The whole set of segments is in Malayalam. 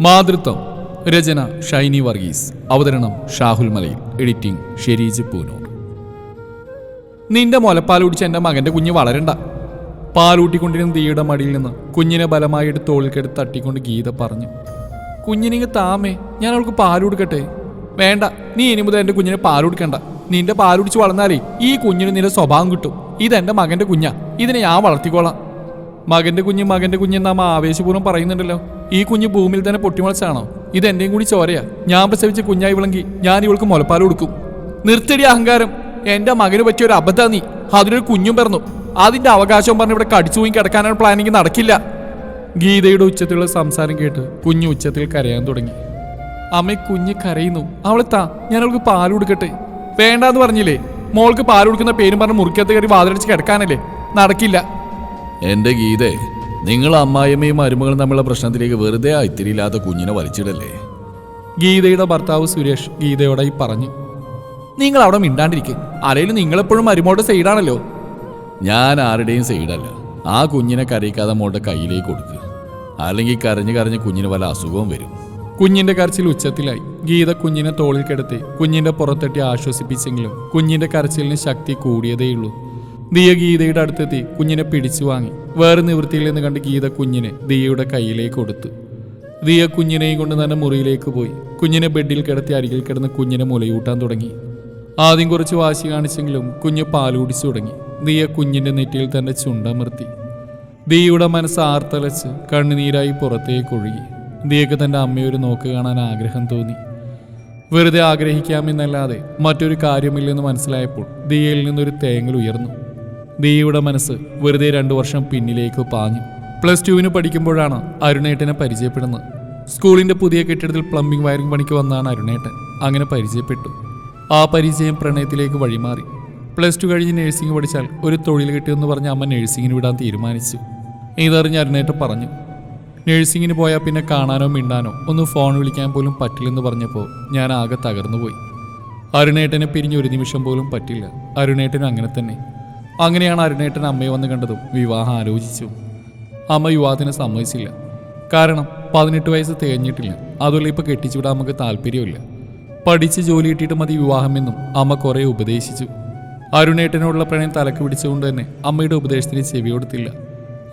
മാതൃത്വം. രചന ഷൈനി വർഗീസ്. അവതരണം ഷാഹുൽ മലയിൽ. എഡിറ്റിംഗ് ഷെരീജ് പൂനൂർ. നിന്റെ മുലപ്പാൽ കുടിച്ച് എന്റെ മകന്റെ കുഞ്ഞ് വളരണ്ട. പാലൂട്ടിക്കൊണ്ടിരുന്ന തീയുടെ മടിയിൽ നിന്ന് കുഞ്ഞിനെ ബലമായി എടുത്ത് തോളിൽക്കെടുത്ത് തട്ടിക്കൊണ്ട് ഗീത പറഞ്ഞു കുഞ്ഞിനിങ്ങ് താമേ ഞാൻ അവൾക്ക് പാൽ കൊടുക്കട്ടെ വേണ്ട നീ ഇനി മുതൽ എന്റെ കുഞ്ഞിനെ പാൽ കൊടുക്കണ്ട നിന്റെ പാൽ വളർന്നാലേ ഈ കുഞ്ഞിന് നിന്റെ സ്വഭാവം കിട്ടും. ഇതെന്റെ മകന്റെ കുഞ്ഞാ. ഇതിനെ ഞാൻ വളർത്തിക്കോളാം. മകന്റെ കുഞ്ഞ് മകന്റെ കുഞ്ഞ് നാം ആവേശപൂർവം പറയുന്നുണ്ടല്ലോ. ഈ കുഞ്ഞ് ഭൂമിയിൽ തന്നെ പൊട്ടിമുളച്ചാണോ? ഇത് എന്റെയും കൂടി ചോരയാ. ഞാൻ പ്രസവിച്ച കുഞ്ഞായി വിളങ്കി ഞാൻ ഇവൾക്ക് മുലപ്പാൽ കൊടുക്കും. നിർത്തടി അഹങ്കാരം. എന്റെ മകന് പറ്റിയ ഒരു അബദ്ധ നീ. അതിനൊരു കുഞ്ഞും പറഞ്ഞു അതിന്റെ അവകാശം പറഞ്ഞ് ഇവിടെ കടിച്ചു പോയി കിടക്കാനാണ് പ്ലാനിങ് നടക്കില്ല. ഗീതയുടെ ഉച്ചത്തിലുള്ള സംസാരം കേട്ട് കുഞ്ഞു ഉച്ചത്തിൽ കരയാൻ തുടങ്ങി. അമ്മ കുഞ്ഞ് കരയുന്നു. അവളെ താ ഞാൻ അവൾക്ക് പാൽ കൊടുക്കട്ടെ. വേണ്ടാന്ന് പറഞ്ഞില്ലേ? മോൾക്ക് പാൽ കൊടുക്കുന്ന പേരും പറഞ്ഞ് മുറിക്കകത്ത് കയറി വാതിലടിച്ച് കിടക്കാനല്ലേ? നടക്കില്ല. എന്റെ ഗീതേ നിങ്ങൾ അമ്മായിയമ്മയും മരുമകളും തമ്മിലുള്ള പ്രശ്നത്തിലേക്ക് വെറുതെ ഇത്തിരിയില്ലാത്ത കുഞ്ഞിനെ വലിച്ചിടല്ലേ? ഗീതയുടെ ഭർത്താവ് സുരേഷ് ഗീതയോടായി പറഞ്ഞു നിങ്ങൾ അവിടെ മിണ്ടാണ്ടിരിക്കും. ആരെങ്കിലും നിങ്ങളെപ്പോഴും മരുമോട്ട് സൈഡാണല്ലോ. ഞാൻ ആരുടെയും സൈഡല്ല. ആ കുഞ്ഞിനെ കരയിക്കാതെ മോളുടെ കയ്യിലേക്ക് കൊടുക്കുക അല്ലെങ്കിൽ കരഞ്ഞു കരഞ്ഞ് കുഞ്ഞിന് വല്ല അസുഖവും വരും. കുഞ്ഞിന്റെ കരച്ചിൽ ഉച്ചത്തിലായി. ഗീത കുഞ്ഞിനെ തോളിൽ കിടത്തി കുഞ്ഞിന്റെ പുറത്തെട്ടി ആശ്വസിപ്പിച്ചെങ്കിലും കുഞ്ഞിന്റെ കരച്ചിലിന് ശക്തി കൂടിയതേയുള്ളൂ. ദിയ ഗീതയുടെ അടുത്തെത്തി കുഞ്ഞിനെ പിടിച്ചു വാങ്ങി. വേറെ നിവൃത്തിയിൽ നിന്ന് കണ്ട് ഗീത കുഞ്ഞിനെ ദിയയുടെ കയ്യിലേക്ക് കൊടുത്തു. ദിയ കുഞ്ഞിനെയും കൊണ്ട് തന്നെ മുറിയിലേക്ക് പോയി. കുഞ്ഞിനെ ബെഡിൽ കിടത്തി അരികിൽ കിടന്ന് കുഞ്ഞിനെ മുലയൂട്ടാൻ തുടങ്ങി. ആദ്യം കുറച്ച് വാശി കാണിച്ചെങ്കിലും കുഞ്ഞ് പാൽ കുടിച്ചു തുടങ്ങി. ദിയ കുഞ്ഞിന്റെ നെറ്റിയിൽ തന്റെ ചുണ്ടമർത്തി. ദിയയുടെ മനസ്സ് ആർത്തലച്ച് കണ്ണുനീരായി പുറത്തേക്ക് ഒഴുകി. ദിയക്ക് തന്റെ അമ്മയൊരു നോക്ക് കാണാൻ ആഗ്രഹം തോന്നി. വെറുതെ ആഗ്രഹിക്കാമെന്നല്ലാതെ മറ്റൊരു കാര്യമില്ലെന്ന് മനസ്സിലായപ്പോൾ ദിയയിൽ നിന്നൊരു തേങ്ങൽ ഉയർന്നു. ദിയയുടെ മനസ്സ് വെറുതെ രണ്ടു വർഷം പിന്നിലേക്ക് പാഞ്ഞു. പ്ലസ് ടുവിന് പഠിക്കുമ്പോഴാണ് അരുണേട്ടനെ പരിചയപ്പെടുന്നത്. സ്കൂളിന്റെ പുതിയ കെട്ടിടത്തിൽ പ്ലംബിംഗ് വയറിംഗ് പണിക്ക് വന്നാണ് അരുണേട്ടൻ. അങ്ങനെ പരിചയപ്പെട്ടു. ആ പരിചയം പ്രണയത്തിലേക്ക് വഴിമാറി. പ്ലസ് ടു കഴിഞ്ഞ് നഴ്സിംഗ് പഠിച്ചാൽ ഒരു തൊഴിൽ കിട്ടിയെന്ന് പറഞ്ഞ് അമ്മ നഴ്സിംഗിന് വിടാൻ തീരുമാനിച്ചു. ഇതറിഞ്ഞ് അരുണേട്ടൻ പറഞ്ഞു നഴ്സിങ്ങിന് പോയാൽ പിന്നെ കാണാനോ മിണ്ടാനോ ഒന്ന് ഫോൺ വിളിക്കാൻ പോലും പറ്റില്ലെന്ന് പറഞ്ഞപ്പോൾ ഞാൻ ആകെ തകർന്നുപോയി. അരുണേട്ടനെ പിരിഞ്ഞ് ഒരു നിമിഷം പോലും പറ്റില്ല. അരുണേട്ടൻ അങ്ങനെ തന്നെ. അങ്ങനെയാണ് അരുണേട്ടൻ അമ്മയെ വന്ന് കണ്ടതും വിവാഹം ആലോചിച്ചു. അമ്മ യുവാത്തിനെ സമ്മതിച്ചില്ല. കാരണം പതിനെട്ട് വയസ്സ് തികഞ്ഞിട്ടില്ല. അതുപോലെ ഇപ്പോൾ കെട്ടിച്ചുവിടാൻ നമുക്ക് താല്പര്യമില്ല പഠിച്ച് ജോലി കിട്ടിയിട്ട് മതി വിവാഹമെന്നും അമ്മ കുറേ ഉപദേശിച്ചു. അരുണേട്ടനോടുള്ള പ്രണയം തലക്ക് പിടിച്ചുകൊണ്ട് തന്നെ അമ്മയുടെ ഉപദേശത്തിന് ചെവി കൊടുത്തില്ല.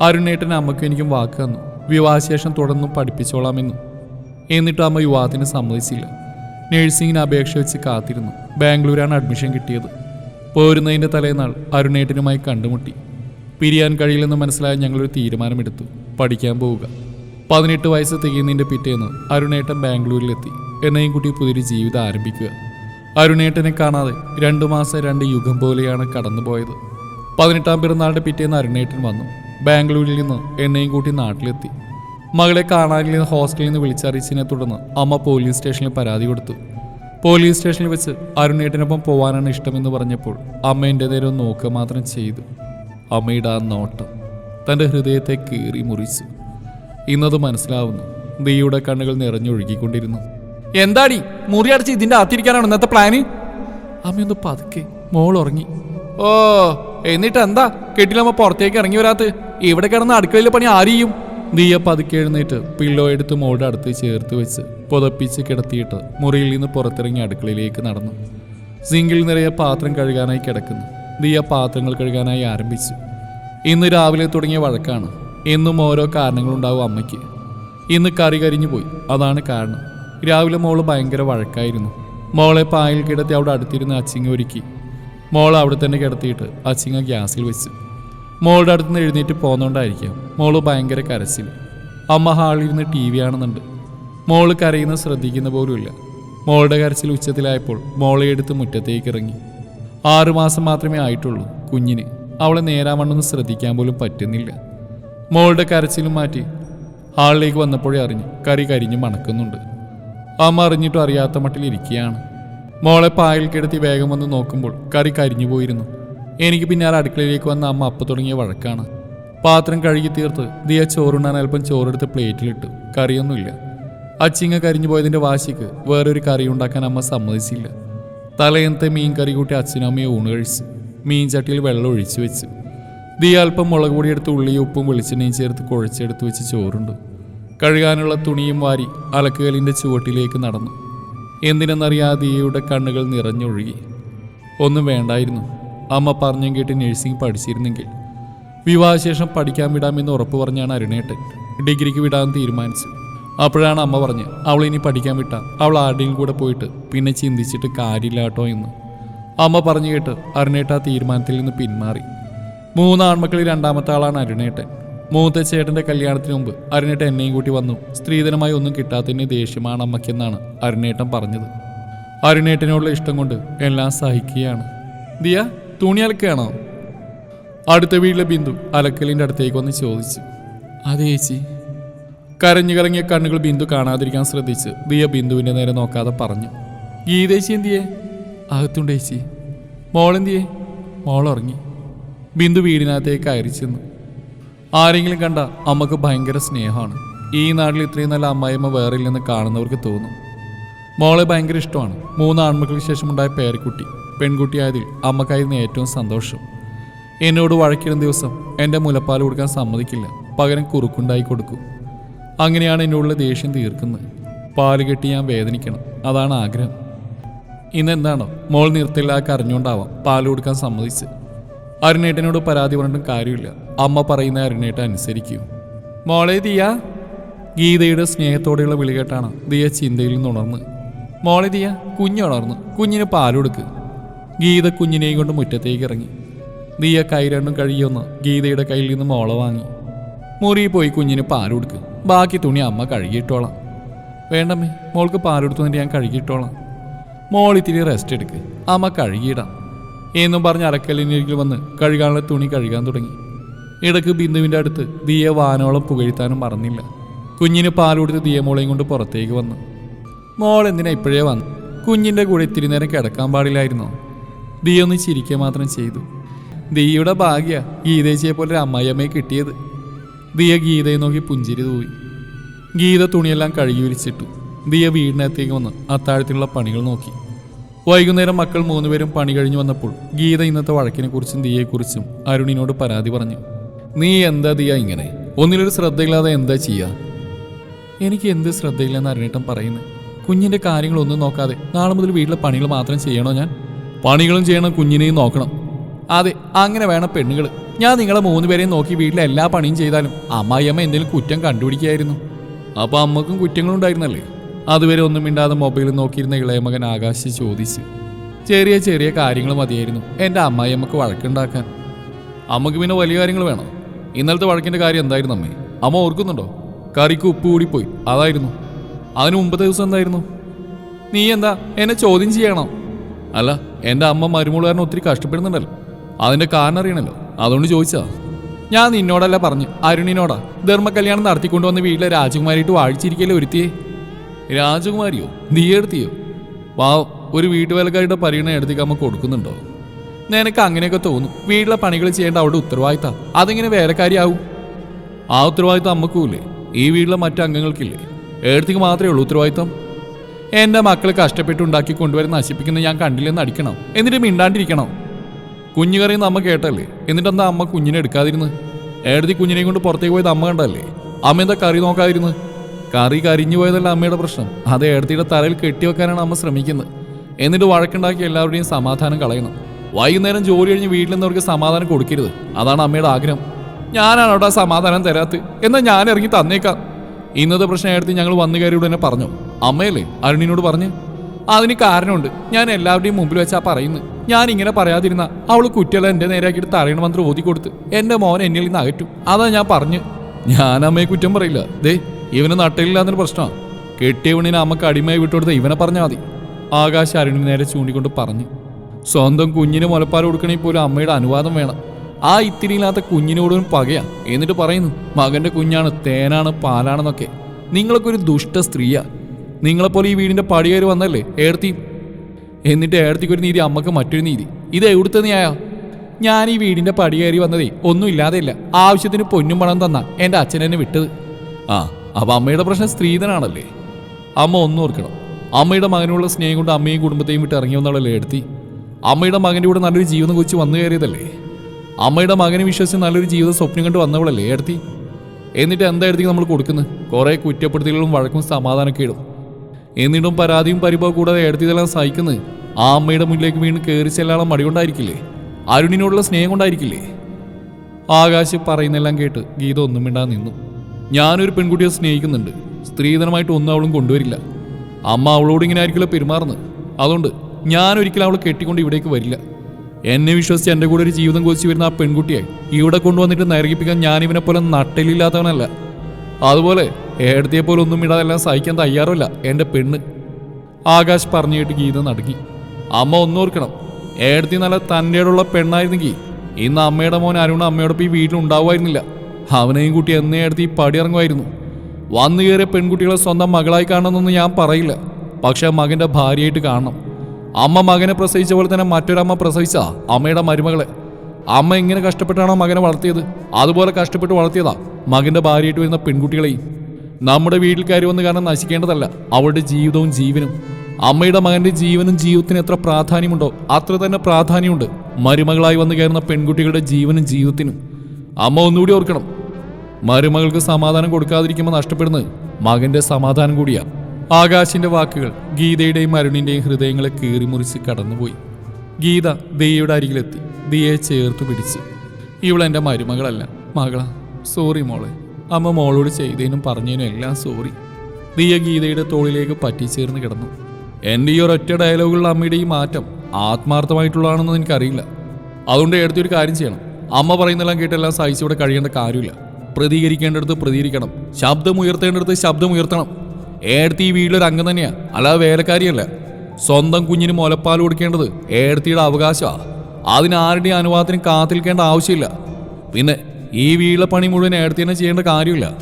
അരുണേട്ടൻ അമ്മയ്ക്കും എനിക്കും വാക്ക് തന്നു. വിവാഹശേഷം തുടർന്നും പഠിപ്പിച്ചോളാമെന്നും. എന്നിട്ട് അമ്മ യുവാത്തിന് സമ്മതിച്ചില്ല. നഴ്സിംഗിന് അപേക്ഷ വെച്ച് കാത്തിരുന്നു. ബാംഗ്ലൂരാണ് അഡ്മിഷൻ കിട്ടിയത്. പോരുന്നതിന്റെ തലേന്നാൾ അരുണേട്ടനുമായി കണ്ടുമുട്ടി. പിരിയാൻ കഴിയില്ലെന്ന് മനസ്സിലായ ഞങ്ങളൊരു തീരുമാനമെടുത്തു. പഠിക്കാൻ പോവുക. പതിനെട്ട് വയസ്സ് തികയുന്നതിന്റെ പിറ്റേന്ന് അരുണേട്ടൻ ബാംഗ്ലൂരിലെത്തി. എന്നെയും കുട്ടി പുതിയൊരു ജീവിതം ആരംഭിക്കുക. അരുണേട്ടനെ കാണാതെ രണ്ടു മാസം രണ്ട് യുഗം പോലെയാണ് കടന്നുപോയത്. പതിനെട്ടാം പിറന്നാളുടെ പിറ്റേന്ന് അരുണേട്ടൻ വന്നു. ബാംഗ്ലൂരിൽ നിന്ന് എന്നെയും കൂട്ടി നാട്ടിലെത്തി. മകളെ കാണാനില്ലെന്ന് ഹോസ്റ്റലിൽ നിന്ന് വിളിച്ചറിയിച്ചതിനെ തുടർന്ന് അമ്മ പോലീസ് സ്റ്റേഷനിൽ പരാതി കൊടുത്തു. പോലീസ് സ്റ്റേഷനിൽ വെച്ച് അരുണേട്ടനൊപ്പം പോവാനാണ് ഇഷ്ടമെന്ന് പറഞ്ഞപ്പോൾ അമ്മ എന്റെ നേരെ നോക്കുക മാത്രം ചെയ്തു. അമ്മയുടെ ആ നോട്ടം തന്റെ ഹൃദയത്തെ കീറി മുറിച്ചു. ഇന്നത് മനസ്സിലാവുന്നു. ദിയുടെ കണ്ണുകൾ നിറഞ്ഞൊഴുകിക്കൊണ്ടിരുന്നു. എന്താടി? മുറി അടച്ച് ഇതിന്റെ അകത്തിരിക്കാനാണ് ഇന്നത്തെ പ്ലാന് അമ്മയൊന്ന് പതുക്കെ മോൾ ഉറങ്ങി. ഓ എന്നിട്ട് എന്താ? കെട്ടിലമ്മ പുറത്തേക്ക് ഇറങ്ങി വരാത്ത ഇവിടെ കിടന്ന അടുക്കളയിലെ പണി ആരെയും ദിയ പതുക്കെ എഴുന്നേറ്റ് പില്ലോ എടുത്ത് മോളുടെ അടുത്ത് ചേർത്ത് വെച്ച് പുതപ്പിച്ച് കിടത്തിയിട്ട് മുറിയിൽ നിന്ന് പുറത്തിറങ്ങി അടുക്കളയിലേക്ക് നടന്നു. സിങ്കിൽ നിറയെ പാത്രം കഴുകാനായി കിടക്കുന്നു. ദിയ പാത്രങ്ങൾ കഴുകാനായി ആരംഭിച്ചു. ഇന്ന് രാവിലെ തുടങ്ങിയ വഴക്കാണ്. എന്നും ഓരോ കാരണങ്ങളുണ്ടാവും അമ്മയ്ക്ക്. ഇന്ന് കറി കരിഞ്ഞു പോയി. അതാണ് കാരണം. രാവിലെ മോൾ ഭയങ്കര വഴക്കായിരുന്നു. മോളെ പായൽ കിടത്തി അവിടെ അടുത്തിരുന്ന് അച്ചിങ്ങ ഒരുക്കി. മോൾ അവിടെ തന്നെ കിടത്തിയിട്ട് അച്ചിങ്ങ ഗ്യാസിൽ വെച്ചു. മോളുടെ അടുത്ത് നിന്ന് എഴുന്നേറ്റ് പോന്നോണ്ടായിരിക്കാം. മോൾ ഭയങ്കര കരച്ചിൽ അമ്മ ഹാളിൽ ഇരുന്ന് ടി വി ആണെന്നുണ്ട് മോൾ കരയുന്ന ശ്രദ്ധിക്കുന്ന പോലുമില്ല മോളുടെ കരച്ചിൽ ഉച്ചത്തിലായപ്പോൾ മോളെ എടുത്ത് മുറ്റത്തേക്ക് ഇറങ്ങി. ആറുമാസം മാത്രമേ ആയിട്ടുള്ളൂ കുഞ്ഞിന്. അവളെ നേരാവണ്ണമെന്ന് ശ്രദ്ധിക്കാൻ പോലും പറ്റുന്നില്ല. മോളുടെ കരച്ചിലും മാറ്റി ഹാളിലേക്ക് വന്നപ്പോഴേ അറിഞ്ഞു. കറി കരിഞ്ഞു മണക്കുന്നുണ്ട്. അമ്മ അറിഞ്ഞിട്ടും അറിയാത്ത മട്ടിൽ ഇരിക്കുകയാണ്. മോളെ പായൽ കിടത്തി വേഗം വന്ന് നോക്കുമ്പോൾ കറി കരിഞ്ഞു പോയിരുന്നു. എനിക്ക് പിന്നാലെ അടുക്കളയിലേക്ക് വന്ന അമ്മ അപ്പ തുടങ്ങിയ വഴക്കാണ്. പാത്രം കഴുകി തീർത്ത് ദിയ ചോറുണ്ണാൻ അല്പം ചോറെടുത്ത് പ്ലേറ്റിലിട്ടു. കറിയൊന്നുമില്ല. അച്ചിങ്ങ കരിഞ്ഞു പോയതിന്റെ വാശിക്ക് വേറൊരു കറി ഉണ്ടാക്കാൻ അമ്മ സമ്മതിച്ചില്ല. തലേന്നത്തെ മീൻ കറി കൂട്ടി അച്ഛനും അമ്മയെ ഊണ് കഴിച്ചു. മീൻ ചട്ടിയിൽ വെള്ളം ഒഴിച്ചു വെച്ചു. ദിയ അല്പം മുളക് പൊടി എടുത്ത് ഉള്ളിയും ഉപ്പും വെളിച്ചെണ്ണയും ചേർത്ത് കുഴച്ചെടുത്ത് വെച്ച് ചോറുണ്ട്. കഴുകാനുള്ള തുണിയും വാരി അലക്കുകലിന്റെ ചുവട്ടിലേക്ക് നടന്നു. എന്തിനെന്നറിയാതെ ദിയയുടെ കണ്ണുകൾ നിറഞ്ഞൊഴുകി. ഒന്നും വേണ്ടായിരുന്നു. അമ്മ പറഞ്ഞു കേട്ട് നഴ്സിംഗ് പഠിച്ചിരുന്നെങ്കിൽ. വിവാഹശേഷം പഠിക്കാൻ വിടാമെന്ന് ഉറപ്പ് പറഞ്ഞാണ് അരുണേട്ടൻ. ഡിഗ്രിക്ക് വിടാൻ തീരുമാനിച്ചു. അപ്പോഴാണ് അമ്മ പറഞ്ഞ് അവൾ ഇനി പഠിക്കാൻ വിട്ട. അവൾ ആരുടെയും കൂടെ പോയിട്ട് പിന്നെ ചിന്തിച്ചിട്ട് കാര്യമില്ല കേട്ടോ എന്ന്. അമ്മ പറഞ്ഞു കേട്ട് അരുണേട്ട ആ തീരുമാനത്തിൽ നിന്ന് പിന്മാറി. മൂന്ന് ആൺമക്കളിൽ രണ്ടാമത്തെ ആളാണ് അരുണേട്ടൻ. മൂത്ത ചേട്ടന്റെ കല്യാണത്തിന് മുമ്പ് അരുണേട്ടൻ എന്നെയും കൂട്ടി വന്നു. സ്ത്രീധനമായി ഒന്നും കിട്ടാത്തതിന് ദേഷ്യമാണ് അമ്മയ്ക്കെന്നാണ് അരുണേട്ടൻ പറഞ്ഞത്. അരുണേട്ടനോടുള്ള ഇഷ്ടം കൊണ്ട് എല്ലാം സഹിക്കുകയാണ്. ദിയ തുണി അലക്കുകയാണോ? അടുത്ത വീട്ടിലെ ബിന്ദു അലക്കലിന്റെ അടുത്തേക്ക് വന്ന് ചോദിച്ചു. അതെ ചേച്ചി. കരഞ്ഞു കലങ്ങിയ കണ്ണുകൾ ബിന്ദു കാണാതിരിക്കാൻ ശ്രദ്ധിച്ച് ദിയ ബിന്ദുവിന്റെ നേരെ നോക്കാതെ പറഞ്ഞു. ഈ ഗീതേച്ചി എന്തിയേ? അകത്തുണ്ട് ചേച്ചി. മോൾ ഉറങ്ങി. ബിന്ദു വീടിനകത്തേക്ക് കയറി ചെന്നു. ആരെങ്കിലും കണ്ട അമ്മയ്ക്ക് ഭയങ്കര സ്നേഹമാണ്. ഈ നാട്ടിൽ ഇത്രയും നല്ല അമ്മായിമ്മ വേറെ ഇല്ലെന്ന് കാണുന്നവർക്ക് തോന്നും. മോളെ ഭയങ്കര ഇഷ്ടമാണ്. മൂന്ന് ആൺമക്കൾക്ക് ശേഷം ഉണ്ടായ പേരക്കുട്ടി. പെൺകുട്ടിയായതിൽ അമ്മക്കായിരുന്നു ഏറ്റവും സന്തോഷം. എന്നോട് വഴക്കിടുന്ന ദിവസം എന്റെ മുലപ്പാൽ കൊടുക്കാൻ സമ്മതിക്കില്ല. പകരം കുറുക്കുണ്ടായി കൊടുക്കും. അങ്ങനെയാണ് എന്നോടുള്ള ദേഷ്യം തീർക്കുന്നത്. പാൽ കെട്ടി ഞാൻ വേദനിക്കണം. അതാണ് ആഗ്രഹം. ഇന്ന് എന്താണോ മോൾ നിർത്തില്ല കരഞ്ഞുകൊണ്ടാവാം പാൽ കൊടുക്കാൻ സമ്മതിച്ച് അരുണേട്ടനോട് പരാതി പറഞ്ഞിട്ടും കാര്യമില്ല. അമ്മ പറയുന്ന അരുണേട്ടൻ അനുസരിക്കും. മോളെ ദിയ. ഗീതയുടെ സ്നേഹത്തോടെയുള്ള വിളികേട്ടാണ് ദിയ ചിന്തയിൽ നിന്ന് ഉണർന്ന് മോളെ ദിയ കുഞ്ഞുണർന്നു കുഞ്ഞിന് കൊടുക്ക്. ഗീത കുഞ്ഞിനെയും കൊണ്ട് മുറ്റത്തേക്ക് ഇറങ്ങി. നീയ കൈ രണ്ടും ഗീതയുടെ കയ്യിൽ നിന്ന് മോള വാങ്ങി. മുറിയിൽ പോയി കുഞ്ഞിന് പാൽ കൊടുക്കുക ബാക്കി തുണി അമ്മ കഴുകിയിട്ടോളാം. വേണ്ടമ്മേ മോൾക്ക് പാൽ കൊടുത്തുന്നിട്ട് ഞാൻ കഴുകിയിട്ടോളാം. മോൾ ഇത്തിരി റെസ്റ്റ് എടുക്ക്. അമ്മ കഴുകിയിടാം. എന്നും പറഞ്ഞ് അരക്കല്ലിനരികിൽ വന്ന് കഴുകാനുള്ള തുണി കഴുകാൻ തുടങ്ങി. ഇടയ്ക്ക് ബിന്ദുവിന്റെ അടുത്ത് ദിയ വാനോളം പുകഴ്ത്താനും മറന്നില്ല. കുഞ്ഞിന് പാൽ കൊടുത്ത് ദിയ മോളെയും കൊണ്ട് പുറത്തേക്ക് വന്നു. മോൾ എന്തിനാ ഇപ്പോഴേ വന്നു? കുഞ്ഞിന്റെ കൂടെ ഇത്തിരി നേരം കിടക്കാൻ പാടില്ലായിരുന്നോ? ദിയ ഒന്ന് ചിരിക്കുക മാത്രം ചെയ്തു. ദിയുടെ ഭാഗ്യ ഗീതേച്ചിയെ പോലെ ഒരു അമ്മായിയമ്മയെ കിട്ടിയത്. ദിയ ഗീതയെ നോക്കി പുഞ്ചിരി തൂവി. ഗീത തുണിയെല്ലാം കഴുകി വിരിച്ചിട്ടു ദിയ വീടിനകത്തേക്ക് വന്ന് അത്താഴത്തിനുള്ള പണികൾ നോക്കി. വൈകുന്നേരം മക്കൾ മൂന്നുപേരും പണി കഴിഞ്ഞു വന്നപ്പോൾ ഗീത ഇന്നത്തെ വഴക്കിനെ കുറിച്ചും ദിയെക്കുറിച്ചും അരുണിനോട് പരാതി പറഞ്ഞു. നീ എന്താ ദിയ ഇങ്ങനെ? ഒന്നിലൊരു ശ്രദ്ധയില്ലാതെ എന്താ ചെയ്യുക എനിക്ക് എന്ത് ശ്രദ്ധയില്ലെന്ന് അരുണേട്ടൻ പറയുന്നത് കുഞ്ഞിന്റെ കാര്യങ്ങളൊന്നും നോക്കാതെ നാളെ മുതൽ വീട്ടിലെ പണികൾ മാത്രം ചെയ്യണോ ഞാൻ? പണികളും ചെയ്യണം കുഞ്ഞിനെയും നോക്കണം. അതെ അങ്ങനെ വേണം പെണ്ണുങ്ങൾ ഞാൻ നിങ്ങളെ മൂന്ന് പേരെയും നോക്കി വീട്ടിലെ എല്ലാ പണിയും ചെയ്താലും അമ്മായിയമ്മ എന്തെങ്കിലും കുറ്റം കണ്ടുപിടിക്കുകയായിരുന്നു. അപ്പൊ അമ്മക്കും കുറ്റങ്ങളുണ്ടായിരുന്നല്ലേ അതുവരെ ഒന്നും മിണ്ടാതെ മൊബൈലിൽ നോക്കിയിരുന്ന ഇളയ മകൻ ആകാശ് ചോദിച്ച്. ചെറിയ ചെറിയ കാര്യങ്ങൾ മതിയായിരുന്നു എന്റെ അമ്മായിയമ്മക്ക് വഴക്കുണ്ടാക്കാൻ. അമ്മയ്ക്ക് പിന്നെ വലിയ കാര്യങ്ങൾ വേണം. ഇന്നലത്തെ വഴക്കിന്റെ കാര്യം എന്തായിരുന്നു അമ്മേ? അമ്മ ഓർക്കുന്നുണ്ടോ? കറിക്ക് ഉപ്പ് കൂടിപ്പോയി. അതായിരുന്നു. അതിന് മുമ്പത്തെ ദിവസം എന്തായിരുന്നു? നീ എന്താ എന്നെ ചോദ്യം ചെയ്യണോ? അല്ല എന്റെ അമ്മ മരുമൂളുകാരൻ ഒത്തിരി കഷ്ടപ്പെടുന്നുണ്ടല്ലോ. അതിന്റെ കാരണം അറിയണല്ലോ. അതുകൊണ്ട് ചോദിച്ചാ ഞാൻ നിന്നോടല്ല പറഞ്ഞു. അരുണിനോടാ. ധർമ്മ കല്യാണം നടത്തിക്കൊണ്ടുവന്ന് വീട്ടിലെ രാജകുമാരിയിട്ട് വാഴിച്ചിരിക്കല്ലേ ഒരുത്തിയേ? രാജകുമാരിയോ? നീ എടുത്തിയോ? ഒരു വീട്ടുവേലക്കാരുടെ പരിഗണന എടുത്തേക്ക് അമ്മ കൊടുക്കുന്നുണ്ടോ? നിനക്ക് അങ്ങനെയൊക്കെ തോന്നും. വീട്ടിലെ പണികൾ ചെയ്യേണ്ട അവിടെ ഉത്തരവാദിത്ത. അതിങ്ങനെ വേലക്കാരിയാവും. ആ ഉത്തരവാദിത്തം അമ്മക്കൂല്ലേ ഈ വീട്ടിലെ മറ്റു അംഗങ്ങൾക്കില്ലേ എടുത്തേക്ക് മാത്രമേ ഉള്ളൂ ഉത്തരവാദിത്തം. എന്റെ കഷ്ടപ്പെട്ട് ഉണ്ടാക്കി കൊണ്ടുവരുന്ന നശിപ്പിക്കുന്ന ഞാൻ കണ്ടില്ലെന്ന് അടിക്കണം. എന്നിട്ട് മിണ്ടാണ്ടിരിക്കണം. കുഞ്ഞു കറിയുന്ന അമ്മ കേട്ടല്ലേ? എന്നിട്ടെന്താ അമ്മ കുഞ്ഞിനെ എടുക്കാതിരുന്ന്? ഏടതി കുഞ്ഞിനെ കൊണ്ട് പുറത്തേക്ക് പോയത് അമ്മ കണ്ടല്ലേ? അമ്മ എന്താ കറി നോക്കാതിരുന്ന്? കറി കരിഞ്ഞു പോയതല്ല അമ്മയുടെ പ്രശ്നം. അത് ഏടത്തിയുടെ തലയിൽ കെട്ടിവെക്കാനാണ് അമ്മ ശ്രമിക്കുന്നത്. എന്നിട്ട് വഴക്കുണ്ടാക്കി എല്ലാവരുടെയും സമാധാനം കളയുന്നു. വൈകുന്നേരം ജോലി കഴിഞ്ഞ് വീട്ടിൽ നിന്നവർക്ക് സമാധാനം കൊടുക്കരുത്. അതാണ് അമ്മയുടെ ആഗ്രഹം. ഞാനാണ് അവിടെ സമാധാനം തരാത്ത് എന്നാൽ ഞാൻ ഇറങ്ങി തന്നേക്കാം. ഇന്നത്തെ പ്രശ്നം എടുത്ത് ഞങ്ങൾ വന്നു കയറിയോട് തന്നെ പറഞ്ഞു. അമ്മയല്ലേ? അരുണിനോട് പറഞ്ഞു. അതിന് കാരണമുണ്ട്. ഞാൻ എല്ലാവരുടെയും മുമ്പിൽ വെച്ചാ പറയുന്നത് ഞാൻ ഇങ്ങനെ പറയാതിരുന്ന അവൾ കുറ്റികളെ എന്റെ നേരെയാക്കിയിട്ട് മന്ത്രി ഓതി കൊടുത്ത് എന്റെ മോൻ എന്നിൽ നിന്ന് അകറ്റും. അതാ ഞാൻ പറഞ്ഞു. ഞാൻ അമ്മയെ കുറ്റം പറയില്ല. ദേ ഇവന് നട്ടയില്ലാന്നൊരു പ്രശ്നമാണ് കെട്ടിയവണിനെ അമ്മയ്ക്ക് അടിമയായി വിട്ടുകൊടുത്ത് ഇവനെ പറഞ്ഞാൽ മതി. ആകാശ അരുണിന് നേരെ ചൂണ്ടിക്കൊണ്ട് പറഞ്ഞു. സ്വന്തം കുഞ്ഞിന് മുലപ്പാൽ കൊടുക്കണമെങ്കിൽ പോലും അമ്മയുടെ അനുവാദം വേണം. ആ ഇത്തിരിയില്ലാത്ത കുഞ്ഞിനോടും പകയാ. എന്നിട്ട് പറയുന്നു മകന്റെ കുഞ്ഞാണ് തേനാണ് പാലാണെന്നൊക്കെ. നിങ്ങളൊക്കെ ഒരു ദുഷ്ട സ്ത്രീയാ. നിങ്ങളെപ്പോലെ ഈ വീടിന്റെ പടിയേറി വന്നല്ലേ ഏർത്തി എന്നിട്ട് ഏർത്തിക്കൊരു നീതി അമ്മയ്ക്ക് മറ്റൊരു നീതി. ഇത് എവിടുത്തെ നീയാ ഞാൻ ഈ വീടിന്റെ പടിയേറി വന്നതേ ഒന്നും ഇല്ലാതെയില്ല. ആവശ്യത്തിന് പൊന്നും പണം തന്ന എന്റെ അച്ഛൻ എന്നെ വിട്ടത്. ആ അപ്പൊ അമ്മയുടെ പ്രശ്നം സ്ത്രീധനാണല്ലേ? അമ്മ ഒന്നും ഓർക്കണം. അമ്മയുടെ മകനുള്ള സ്നേഹം കൊണ്ട് അമ്മയും കുടുംബത്തെയും വിട്ട് ഇറങ്ങി വന്നാളല്ലേ എടുത്തി അമ്മയുടെ മകന്റെ കൂടെ നല്ലൊരു ജീവിതം കൊച്ചു വന്നു കയറിയതല്ലേ? അമ്മയുടെ മകനെ വിശ്വസിച്ച് നല്ലൊരു ജീവിത സ്വപ്നം കണ്ട് വന്നവളല്ലേ എടുത്തി എന്നിട്ട് എന്തായിരുന്നു നമ്മൾ കൊടുക്കുന്നത്? കുറേ കുറ്റപ്പെടുത്തലുകളും വഴക്കും സമാധാനക്കേടും എന്നിട്ടും പരാതിയും പരിഭവം കൂടാതെ എടുത്ത് ഇതെല്ലാം സഹിക്കുന്നത് ആ അമ്മയുടെ മുന്നിലേക്ക് വീണ് കയറി ചെല്ലാനുള്ള മടി കൊണ്ടായിരിക്കില്ലേ? അരുണിനോടുള്ള സ്നേഹം കൊണ്ടായിരിക്കില്ലേ? ആകാശ് പറയുന്നെല്ലാം കേട്ട് ഗീത ഒന്നും മിണ്ടാതെ നിന്നു. ഞാനൊരു പെൺകുട്ടിയെ സ്നേഹിക്കുന്നുണ്ട്. സ്ത്രീധനമായിട്ട് ഒന്നും അവളും കൊണ്ടുവരില്ല. അമ്മ അവളോട് ഇങ്ങനെ ആയിരിക്കില്ല പെരുമാറുന്നത്. അതുകൊണ്ട് ഞാനൊരിക്കലും അവളെ കെട്ടിക്കൊണ്ട് ഇവിടേക്ക് വരില്ല. എന്നെ വിശ്വസിച്ച് എന്റെ കൂടെ ഒരു ജീവിതം കൊതിച്ച് വരുന്ന ആ പെൺകുട്ടിയെ ഇവിടെ കൊണ്ടുവന്നിട്ട് നരകിപ്പിക്കാൻ ഞാൻ ഇവനെ പോലെ നട്ടലില്ലാത്തവനല്ല. അതുപോലെ ഏടത്തിയെ പോലെ ഒന്നും ഇടാതെല്ലാം സഹിക്കാൻ തയ്യാറല്ല എന്റെ പെണ്ണ്. ആകാശ് പറഞ്ഞു കേട്ട് ഗീത നടക്കി അമ്മ ഒന്നോർക്കണം ഏടത്തി നല്ല തന്റെയുള്ള പെണ്ണായിരുന്നെങ്കിൽ ഇന്ന് അമ്മയുടെ മോൻ അരുൺ അമ്മയോടൊപ്പം ഈ വീട്ടിലുണ്ടാവുമായിരുന്നില്ല അവനെയും കൂട്ടി എന്നേ എടുത്ത് ഈ പടിയിറങ്ങുമായിരുന്നു വന്നു കയറിയ പെൺകുട്ടികളെ സ്വന്തം മകളായി കാണണമെന്നൊന്നും ഞാൻ പറയില്ല. പക്ഷേ മകന്റെ ഭാര്യയായിട്ട് കാണണം. അമ്മ മകനെ പ്രസവിച്ച പോലെ തന്നെ മറ്റൊരമ്മ പ്രസവിച്ച അമ്മയുടെ മരുമകളെ. അമ്മ ഇങ്ങനെ കഷ്ടപ്പെട്ടാണോ മകനെ വളർത്തിയത്? അതുപോലെ കഷ്ടപ്പെട്ട് വളർത്തിയതാ മകന്റെ ഭാര്യയായിട്ട് വരുന്ന പെൺകുട്ടികളെയും. നമ്മുടെ വീട്ടിൽ കയറി വന്ന് കാരണം നശിക്കേണ്ടതല്ല അവളുടെ ജീവിതവും ജീവനും. അമ്മയുടെ മകന്റെ ജീവനും ജീവിതത്തിന് എത്ര പ്രാധാന്യമുണ്ടോ അത്ര തന്നെ പ്രാധാന്യമുണ്ട് മരുമകളായി വന്ന് കയറുന്ന പെൺകുട്ടികളുടെ ജീവനും ജീവിതത്തിനും. അമ്മ ഒന്നുകൂടി ഓർക്കണം മരുമകൾക്ക് സമാധാനം കൊടുക്കാതിരിക്കുമ്പോൾ നഷ്ടപ്പെടുന്നത് മകന്റെ സമാധാനം കൂടിയാ. ആകാശിന്റെ വാക്കുകൾ ഗീതയുടെയും അരുണിന്റെയും ഹൃദയങ്ങളെ കീറിമുറിച്ച് കടന്നുപോയി. ഗീത ദിയയുടെ അരികിലെത്തി. ദിയെ ചേർത്ത് പിടിച്ച്. ഇവൾ എന്റെ മരുമകളല്ല. മകള സോറി മോളെ. അമ്മ മോളോട് ചെയ്തതിനും പറഞ്ഞതിനും എല്ലാം സോറി ദിയ ഗീതയുടെ തോളിലേക്ക് പറ്റിച്ചേർന്ന് കിടന്നു. എന്റെ ഈ ഒരൊറ്റ ഡയലോഗുകളുടെ അമ്മയുടെ ഈ മാറ്റം ആത്മാർത്ഥമായിട്ടുള്ളതാണെന്ന് എനിക്കറിയില്ല. അതുകൊണ്ട് എടുത്തൊരു കാര്യം ചെയ്യണം. അമ്മ പറയുന്നെല്ലാം കേട്ടെല്ലാം സഹിച്ചിവിടെ കഴിയേണ്ട കാര്യമില്ല. പ്രതികരിക്കേണ്ടടുത്ത് പ്രതികരിക്കണം. ശബ്ദം ഉയർത്തേണ്ടടുത്ത് ശബ്ദം ഉയർത്തണം. ഏടത്തി ഈ വീട്ടിലൊരു അംഗം തന്നെയാ. അല്ലാതെ വേലക്കാരിയല്ല. സ്വന്തം കുഞ്ഞിന് മുലപ്പാൽ കൊടുക്കേണ്ടത് ഏടത്തിയുടെ അവകാശമാണ് അതിനാരുടെയും അനുവാദത്തിനും കാത്തിരിക്കേണ്ട ആവശ്യമില്ല. പിന്നെ ഈ വീട്ടിലെ പണി മുഴുവൻ ഏടത്തി തന്നെ ചെയ്യേണ്ട കാര്യമില്ല.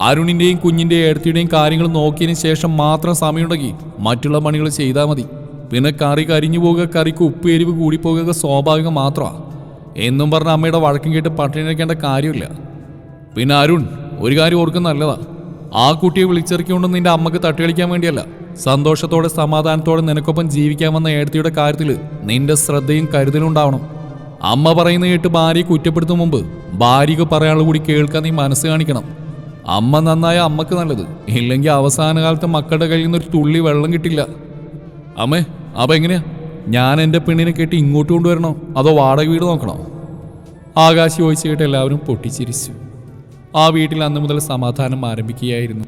അരുണിന്റെയും കുഞ്ഞിന്റെയും ഏടത്തിയുടെയും കാര്യങ്ങൾ നോക്കിയതിന് ശേഷം മാത്രം സമയമുണ്ടെങ്കിൽ മറ്റുള്ള പണികൾ ചെയ്താൽ മതി. പിന്നെ കറി കരിഞ്ഞു പോകുക കറിക്ക് ഉപ്പ് എരിവ് കൂടിപ്പോകുക സ്വാഭാവികം മാത്രമാണ് എന്നും പറഞ്ഞ അമ്മയുടെ വഴക്കം കേട്ട് പട്ടിണി കാര്യമില്ല. പിന്നെ അരുൺ ഒരു കാര്യം ഓർക്കുന്ന നല്ലതാ. ആ കുട്ടിയെ വിളിച്ചിറക്കിക്കൊണ്ട് നിന്റെ അമ്മയ്ക്ക് തട്ടിയളിക്കാൻ വേണ്ടിയല്ല. സന്തോഷത്തോടെ സമാധാനത്തോടെ നിനക്കൊപ്പം ജീവിക്കാൻ വന്ന ഏടത്തിയുടെ കാര്യത്തിൽ നിന്റെ ശ്രദ്ധയും കരുതലും ഉണ്ടാവണം. അമ്മ പറയുന്ന കേട്ട് ഭാര്യയെ കുറ്റപ്പെടുത്തും മുമ്പ് ഭാര്യക്ക് പറയാനുള്ള കൂടി കേൾക്കാൻ നീ മനസ്സ് കാണിക്കണം. അമ്മ നന്നായ അമ്മയ്ക്ക് നല്ലത്. ഇല്ലെങ്കിൽ അവസാന കാലത്ത് മക്കളുടെ കയ്യിൽ നിന്ന് ഒരു തുള്ളി വെള്ളം കിട്ടില്ല. അമ്മേ അപ്പൊ എങ്ങനെയാ? ഞാൻ എന്റെ പെണ്ണിനെ കെട്ടി ഇങ്ങോട്ട് കൊണ്ടുവരണോ? അതോ വാടക വീട് നോക്കണോ? ആകാശ് ചോദിച്ചു കേട്ട് എല്ലാവരും പൊട്ടിച്ചിരിച്ചു. ആ വീട്ടിൽ അന്നു മുതൽ സമാധാനം ആരംഭിക്കുകയായിരുന്നു.